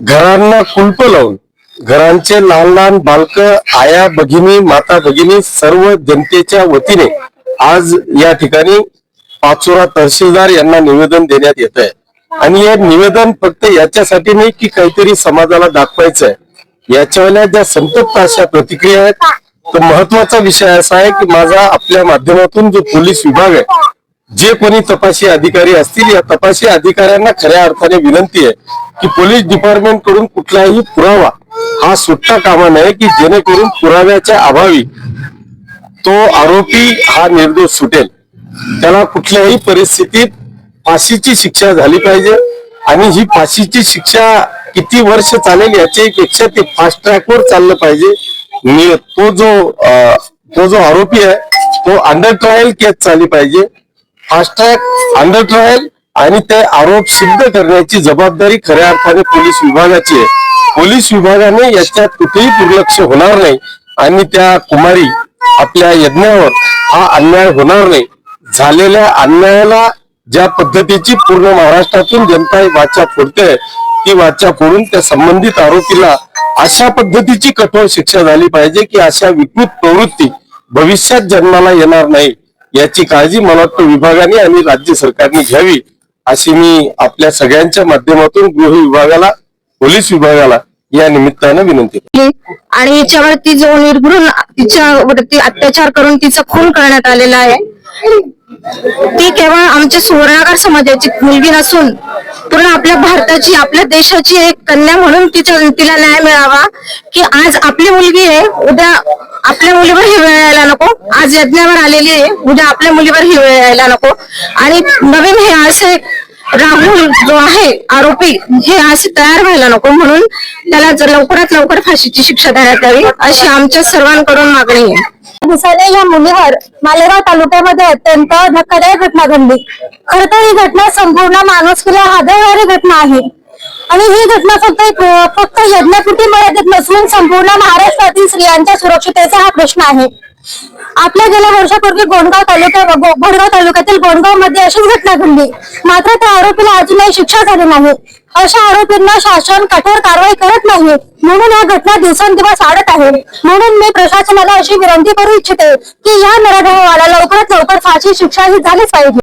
घरांना कुलप लावून घरांचे लहान लहान बालक आया भगिनी माता भगिनी सर्व जनतेच्या वतीने आज या ठिकाणी पाचोरा तहसीलदार यांना निवेदन देण्यात येत आहे आणि हे निवेदन फक्त याच्यासाठी नाही की काहीतरी समाजाला दाखवायचं आहे याच्यावाल्या ज्या संतप्त अशा प्रतिक्रिया आहेत तर महत्त्वाचा विषय असा आहे की माझा आपल्या माध्यमातून जो पोलीस विभाग आहे जे कोणी तपासी अधिकारी असतील या तपासी अधिकाऱ्यांना खऱ्या अर्थाने विनंती आहे की पोलीस डिपार्टमेंटकडून कुठलाही पुरावा हा सुट्टा कामा नये की जेणेकरून पुराव्याच्या अभावी तो आरोपी हा निर्दोष सुटेल. त्याला कुठल्याही परिस्थितीत फाशीची शिक्षा झाली पाहिजे आणि ही फाशीची शिक्षा किती वर्ष चालेल याच्या पेक्षा ते फास्ट ट्रॅकवर चाललं पाहिजे. तो जो तो जो आरोपी आहे तो अंडर ट्रायल केस चालली पाहिजे. फास्ट्रॅक अंडर ट्रायल आणि ते आरोप सिद्ध करण्याची जबाबदारी खऱ्या अर्थाने पोलीस विभागाची आहे. पोलीस विभागाने याच्यात कुठेही दुर्लक्ष होणार नाही आणि त्या कुमारी आपल्या यज्ञावर हा अन्याय होणार नाही. झालेल्या अन्यायाला ज्या पद्धतीची पूर्ण महाराष्ट्रातून जनता ही वाचा फोडते ती वाचा फोडून त्या संबंधित आरोपीला अशा पद्धतीची कठोर शिक्षा झाली पाहिजे की अशा विकृत प्रवृत्ती भविष्यात जन्माला येणार नाही. याची काळजी मला वाटतं विभागाने आणि राज्य सरकारने घ्यावी अशी मी आपल्या सगळ्यांच्या माध्यमातून गृह विभागाला पोलीस विभागाला या निमित्तानं विनंती करतो. आणि हिच्यावरती जो निर्भरून तिच्यावरती अत्याचार करून तिचा खून करण्यात आलेला आहे ती केवळ आमच्या सुवर्णाकार समाजाची मुलगी नसून पूर्ण आपल्या भारताची आपल्या देशाची एक कन्या म्हणून तिच्या तिला न्याय मिळावा की आज आपली मुलगी आहे उद्या आपल्या मुलीवर ही वेळ यायला नको. आज यज्ञावर आलेली आहे. उद्या आपल्या मुलीवर ही वेळ यायला नको. आणि नवीन हे असे राहुल जो आहे आरोपी हे असे तयार व्हायला नको. म्हणून त्याला जर लवकरात लवकर फाशीची शिक्षा देण्यात यावी अशी आमच्या सर्वांकडून मागणी आहे. दिसाने या मुलीवर मालेगाव तालुक्यामध्ये अत्यंत धक्कादायक घटना घडली खर तर ही घटना संपूर्ण माणुसकीला हादरणारी घटना आहे. आणि ही घटना फक्त फक्त यज्ञकुटी मर्यादित नसून संपूर्ण महाराष्ट्रातील स्त्रियांच्या सुरक्षितेचा हा प्रश्न आहे. आपल्या गेल्या वर्षापूर्वी गोंडगाव तालुक्या गो- गोंडगाव तालुक्यातील गोंडगावमध्ये अशीच घटना घडली. मात्र त्या आरोपीला अजूनही शिक्षा झाली नाही. अशा आरोपींना शासन कठोर कारवाई करत नाही. म्हणून या घटना दिवसेंदिवस वाढत आहे. म्हणून मी प्रशासनाला अशी विनंती करू इच्छिते की या नराधमाला लवकरात लवकर फाशी शिक्षा ही झालीच पाहिजे.